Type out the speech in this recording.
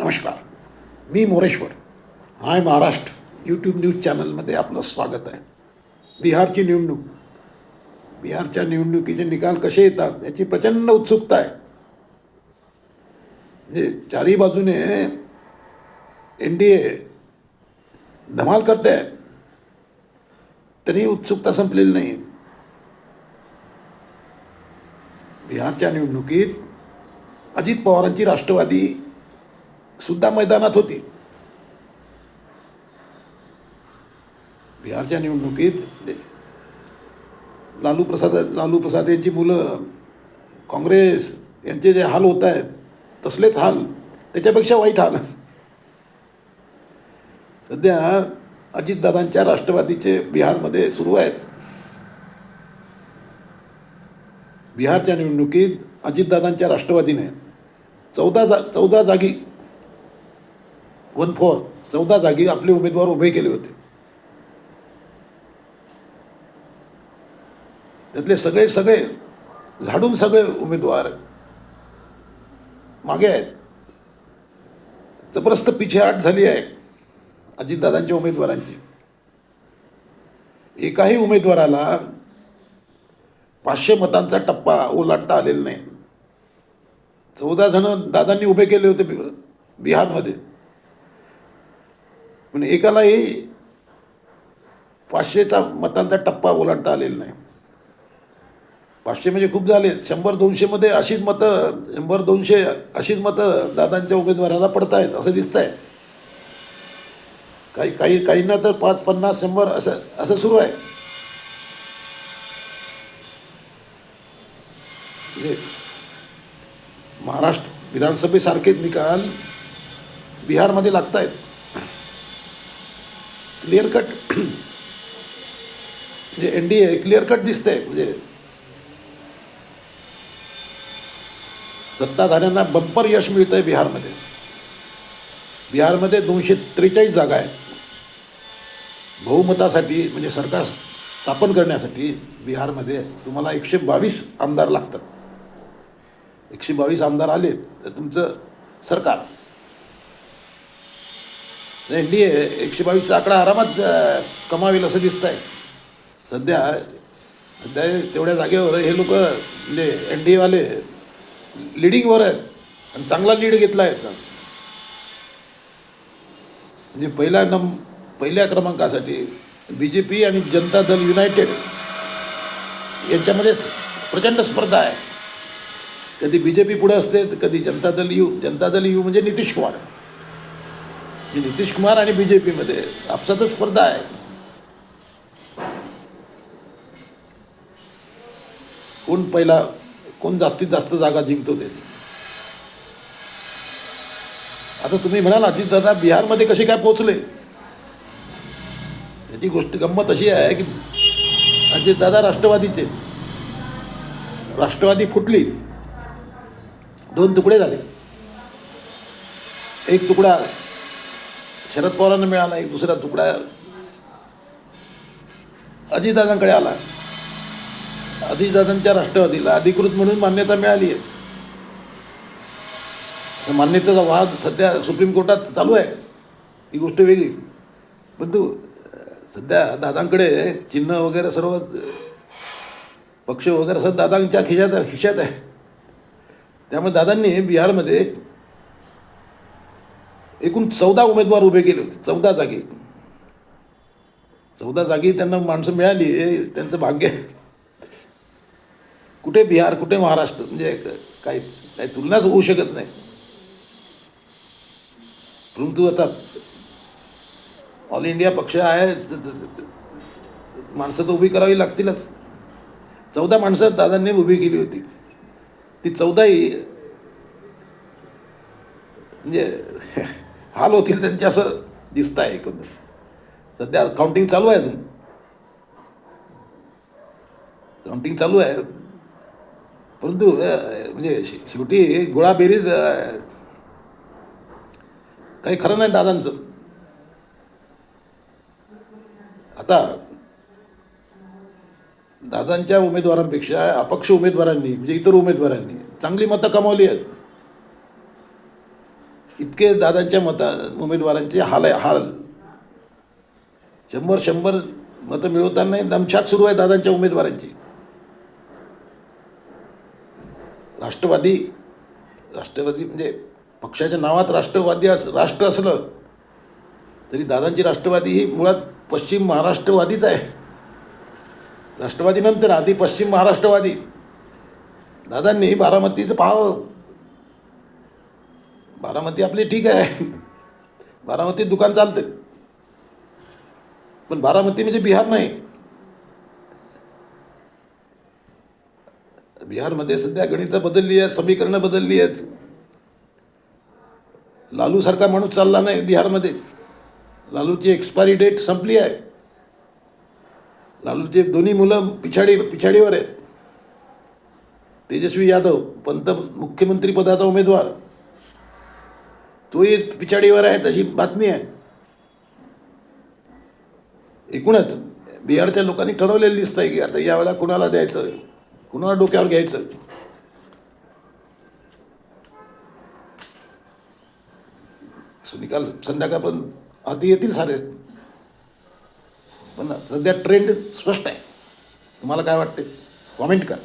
नमस्कार. मी Moreshwar. Hi Maharashtra YouTube news चॅनलमध्ये आपलं स्वागत आहे. बिहारची निवडणूक. बिहारच्या निवडणुकीचे निकाल कसे येतात याची प्रचंड उत्सुकता आहे. म्हणजे चारही बाजूने एन डी ए धमाल करते आहे तरी उत्सुकता संपलेली नाही. बिहारच्या निवडणुकीत अजित पवारांची राष्ट्रवादी सुद्धा मैदानात होती. बिहारच्या निवडणुकीत लालू प्रसाद लालू प्रसाद यांची मुलं काँग्रेस यांचे जे हाल होत आहेत तसलेच हाल त्याच्यापेक्षा वाईट हाल. सध्या अजितदादांच्या राष्ट्रवादीचे बिहारमध्ये सुरू आहेत. बिहारच्या निवडणुकीत अजितदादांच्या राष्ट्रवादीने चौदा जा चौदा जागी वन फोर चौदा जागी आपले उमेदवार उभे केले होते. त्यातले सगळे सगळे झाडून सगळे उमेदवार मागे आहेत. जबरदस्त पिछेहाट झाली आहे अजितदादांच्या उमेदवारांची. एकाही उमेदवाराला पाचशे मतांचा टप्पा ओलांडता आलेला नाही. चौदा जण दादांनी उभे केले होते बि बिहारमध्ये. पण एकालाही पाचशेचा मतांचा टप्पा ओलांडता आलेला नाही. पाचशे म्हणजे खूप झाले. शंभर दोनशेमध्ये अशीच मतं शंभर दोनशे अशीच मतं दादांच्या उमेदवाराला पडत आहेत असं दिसत आहे काही काही काहींना तर पाच पन्नास शंभर असं असं सुरू आहे. म्हणजे महाराष्ट्र विधानसभेसारखेच निकाल बिहारमध्ये लागत आहेत क्लिअर कट म्हणजे N D A clear cut दिसतंय म्हणजे सत्ताधाऱ्यांना बंपर यश मिळतं आहे बिहारमध्ये. बिहारमध्ये दोनशे त्रेचाळीस जागा आहेत. बहुमतासाठी म्हणजे सरकार स्थापन करण्यासाठी बिहारमध्ये तुम्हाला एकशे बावीस आमदार लागतात. एकशे बावीस आमदार आले तर तुमचं सरकार. एन डी ए एकशे बावीसचा आकडा आरामात कमावेल असं दिसत आहे सध्या सध्या तेवढ्या जागेवर हे लोक म्हणजे एन डी एवाले लिडिंगवर आहेत आणि चांगला लीड घेतला आहे म्हणजे पहिल्या नम पहिल्या क्रमांकासाठी बी जे पी आणि जनता दल युनायटेड यांच्यामध्ये प्रचंड स्पर्धा आहे. कधी बी जे पी पुढे असते कधी जनता दल यू जनता दल यू म्हणजे नितीश कुमार. नितीश कुमार आणि बी जे पीमध्ये आपसातच स्पर्धा आहे. कोण पहिला कोण जास्तीत जास्त जागा जिंकतो ते? आता तुम्ही म्हणाल अजितदादा बिहारमध्ये कसे काय पोचले याची गोष्ट गंमत अशी आहे की अजितदादा राष्ट्रवादीचे. राष्ट्रवादी फुटली. दोन तुकडे झाले. एक तुकडा शरद पवारांना मिळाला एक दुसरा तुकडा अजितदादांकडे आला. अजितदादांच्या राष्ट्रवादीला अधिकृत म्हणून मान्यता मिळाली आहे. तर मान्यतेचा वाद सध्या सुप्रीम कोर्टात चालू आहे. ही गोष्ट वेगळी. परंतु सध्या दादांकडे चिन्ह वगैरे सर्व पक्ष वगैरे सर्व दादांच्या खिशात खिशात आहे. त्यामुळे दादांनी बिहारमध्ये एकूण चौदा उमेदवार उभे केले होते. चौदा जागी. चौदा जागी त्यांना माणसं मिळाली हे त्यांचं भाग्य आहे. कुठे बिहार कुठे महाराष्ट्र म्हणजे काही काही तुलनाच होऊ शकत नाही. परंतु आता ऑल इंडिया पक्ष आहे माणसं तर उभी करावी लागतीलच. चौदा माणसं दादांनी उभी केली होती. ती चौदाही म्हणजे हाल होतील त्यांचे असं दिसत आहे एकंदर सध्या काउंटिंग चालू आहे अजून. काउंटिंग चालू आहे. परंतु म्हणजे शेवटी गोळाबेरीज काही खरं नाही दादांचं. आता दादांच्या उमेदवारांपेक्षा अपक्ष उमेदवारांनी म्हणजे इतर उमेदवारांनी चांगली मतं कमावली आहेत. इतके दादांच्या मता उमेदवारांचे हाल आहे हाल. शंभर शंभर मतं मिळवताना दमछाक सुरू आहे दादांच्या उमेदवारांची. राष्ट्रवादी राष्ट्रवादी म्हणजे पक्षाच्या नावात राष्ट्रवादी अस राष्ट्र असलं तरी दादांची राष्ट्रवादी ही मुळात पश्चिम महाराष्ट्रवादीच आहे. राष्ट्रवादी नंतर आधी पश्चिम महाराष्ट्रवादी. दादांनी बारामतीचं पाहावं. बारामती आपली ठीक आहे. बारामतीत दुकान चालते पण बारामती म्हणजे बिहार नाही. बिहारमध्ये सध्या गणितं बदलली आहेत समीकरणं बदलली आहेत. लालूसारखा माणूस चालला नाही बिहारमध्ये. लालूची एक्सपायरी डेट संपली आहे. लालूचे दोन्ही मुलं पिछाडी पिछाडीवर आहेत. तेजस्वी यादव पंत मुख्यमंत्री पदाचा उमेदवार. तोही पिछाडीवर आहे तशी बातमी आहे. एकूणच बिहारच्या लोकांनी ठरवलेलं दिसतंय की आता यावेळेला कुणाला द्यायचं? कुणाला डोक्यावर घ्यायचं? निकाल संध्याकाळपर्यंत हाती येतील सारे. पण सध्या ट्रेंड स्पष्ट आहे. तुम्हाला काय वाटते कॉमेंट करा.